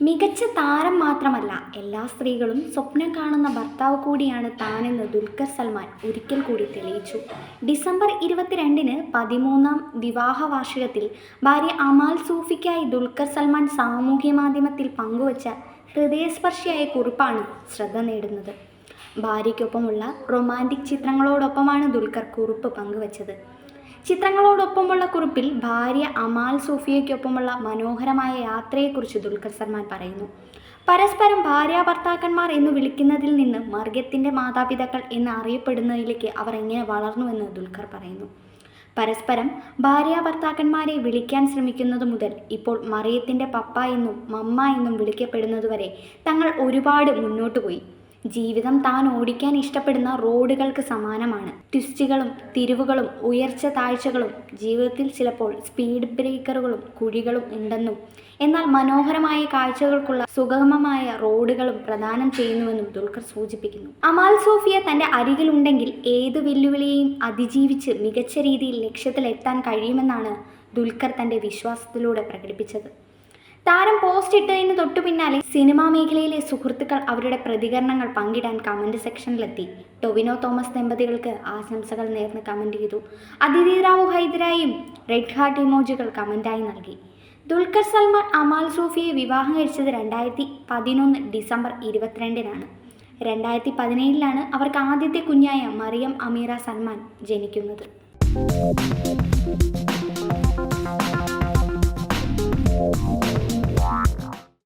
മികച്ച താരം മാത്രമല്ല എല്ലാ സ്ത്രീകളും സ്വപ്നം കാണുന്ന ഭർത്താവ് കൂടിയാണ് താനെന്ന് ദുൽഖർ സൽമാൻ ഒരിക്കൽ കൂടി തെളിയിച്ചു. ഡിസംബർ ഇരുപത്തിരണ്ടിന് പതിമൂന്നാം വിവാഹ വാർഷികത്തിൽ ഭാര്യ അമാൽ സൂഫിക്കായി ദുൽഖർ സൽമാൻ സാമൂഹ്യ മാധ്യമത്തിൽ പങ്കുവച്ച ഹൃദയസ്പർശിയായ കുറിപ്പാണ് ശ്രദ്ധ നേടുന്നത്. ഭാര്യയ്ക്കൊപ്പമുള്ള റൊമാന്റിക് ചിത്രങ്ങളോടൊപ്പമാണ് ദുൽഖർ കുറിപ്പ് പങ്കുവച്ചത്. ചിത്രങ്ങളോടൊപ്പമുള്ള കുറിപ്പിൽ ഭാര്യ അമാൽ സൂഫിയയ്ക്കൊപ്പമുള്ള മനോഹരമായ യാത്രയെക്കുറിച്ച് ദുൽഖർ സൽമാൻ പറയുന്നു. പരസ്പരം ഭാര്യ ഭർത്താക്കന്മാർ എന്ന് വിളിക്കുന്നതിൽ നിന്ന് മർഗത്തിന്റെ മാതാപിതാക്കൾ എന്ന് അറിയപ്പെടുന്നതിലേക്ക് അവർ എങ്ങനെ വളർന്നുവെന്ന് ദുൽഖർ പറയുന്നു. പരസ്പരം ഭാര്യ ഭർത്താക്കന്മാരെ വിളിക്കാൻ ശ്രമിക്കുന്നത് മുതൽ ഇപ്പോൾ മറിയത്തിന്റെ പപ്പ എന്നും മമ്മ എന്നും വിളിക്കപ്പെടുന്നതുവരെ തങ്ങൾ ഒരുപാട് മുന്നോട്ട് പോയി. ജീവിതം താൻ ഓടിക്കാൻ ഇഷ്ടപ്പെടുന്ന റോഡുകൾക്ക് സമാനമാണ്. ട്വിസ്റ്റുകളും തിരിവുകളും ഉയർച്ച താഴ്ചകളും ജീവിതത്തിൽ ചിലപ്പോൾ സ്പീഡ് ബ്രേക്കറുകളും കുഴികളും ഉണ്ടെന്നും എന്നാൽ മനോഹരമായ കാഴ്ചകൾക്കുള്ള സുഗമമായ റോഡുകളും പ്രദാനം ചെയ്യുന്നുവെന്നും ദുൽഖർ സൂചിപ്പിക്കുന്നു. അമാൽ സോഫിയ തന്റെ അരികിലുണ്ടെങ്കിൽ ഏത് വെല്ലുവിളിയെയും അതിജീവിച്ച് മികച്ച രീതിയിൽ ലക്ഷ്യത്തിലെത്താൻ കഴിയുമെന്നാണ് ദുൽഖർ തന്റെ വിശ്വാസത്തിലൂടെ പ്രകടിപ്പിച്ചത്. താരം പോസ്റ്റ് ഇട്ടതിന് തൊട്ടു പിന്നാലെ സിനിമാ മേഖലയിലെ സുഹൃത്തുക്കൾ അവരുടെ പ്രതികരണങ്ങൾ പങ്കിടാൻ കമന്റ് സെക്ഷനിലെത്തി ടൊവിനോ തോമസ് ദമ്പതികൾക്ക് ആശംസകൾ നേർന്ന് കമന്റ് ചെയ്തു. അതിഥി റാവു ഹൈദരായും റെഡ് ഹാർട്ട് ഇമോജികൾ കമന്റായി നൽകി. ദുൽഖർ സൽമാൻ അമാൽ സൂഫിയെ വിവാഹം കഴിച്ചത് രണ്ടായിരത്തി പതിനൊന്ന് ഡിസംബർ ഇരുപത്തിരണ്ടിനാണ്. രണ്ടായിരത്തി പതിനേഴിലാണ് അവർക്ക് ആദ്യത്തെ കുഞ്ഞായ മറിയം അമീറ സൽമാൻ ജനിക്കുന്നത്.